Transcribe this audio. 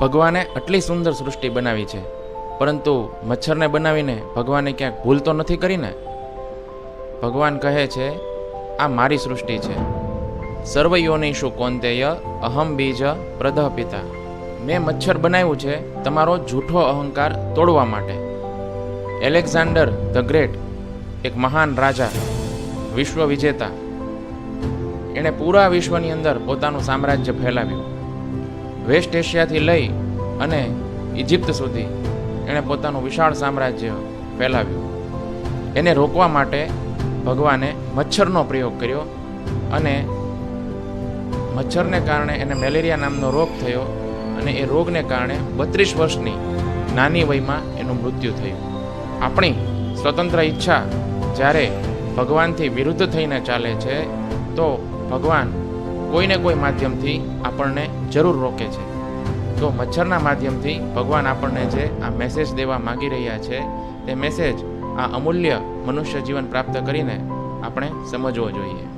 ભગવાને આટલી સુંદર સૃષ્ટિ બનાવી છે. પરંતુ મચ્છરને બનાવીને ભગવાને ક્યાંક ભૂલ તો નથી કરીને ભગવાન કહે છે, આ મારી સૃષ્ટિ છે. સર્વયોનિષુ કોંતેય અહમ બીજ પ્રદહ પિતા મેં મચ્છર બનાવ્યું છે તમારો જૂઠો અહંકાર તોડવા માટે. એલેક્ઝાન્ડર ધ ગ્રેટ, એક મહાન રાજા, વિશ્વ વિજેતા, એણે પૂરા વિશ્વની અંદર પોતાનું સામ્રાજ્ય ફેલાવ્યું. વેસ્ટ એશિયાથી લઈ અને ઇજિપ્ત સુધી એણે પોતાનું વિશાળ સામ્રાજ્ય ફેલાવ્યું. એને રોકવા માટે ભગવાને મચ્છરનો પ્રયોગ કર્યો અને મચ્છરને કારણે એને મેલેરિયા નામનો રોગ થયો અને એ રોગને કારણે બત્રીસ વર્ષની નાની વયમાં એનું મૃત્યુ થયું. આપણી સ્વતંત્ર ઈચ્છા જ્યારે ભગવાનથી વિરુદ્ધ થઈને ચાલે છે, તો ભગવાન કોઈને કોઈ માધ્યમથી આપણને જરૂર રોકે છે. તો મચ્છરના માધ્યમથી ભગવાન આપણને જે આ મેસેજ દેવા માગી રહ્યા છે, તે મેસેજ આ અમૂલ્ય મનુષ્ય જીવન પ્રાપ્ત કરીને આપણે સમજવો જોઈએ.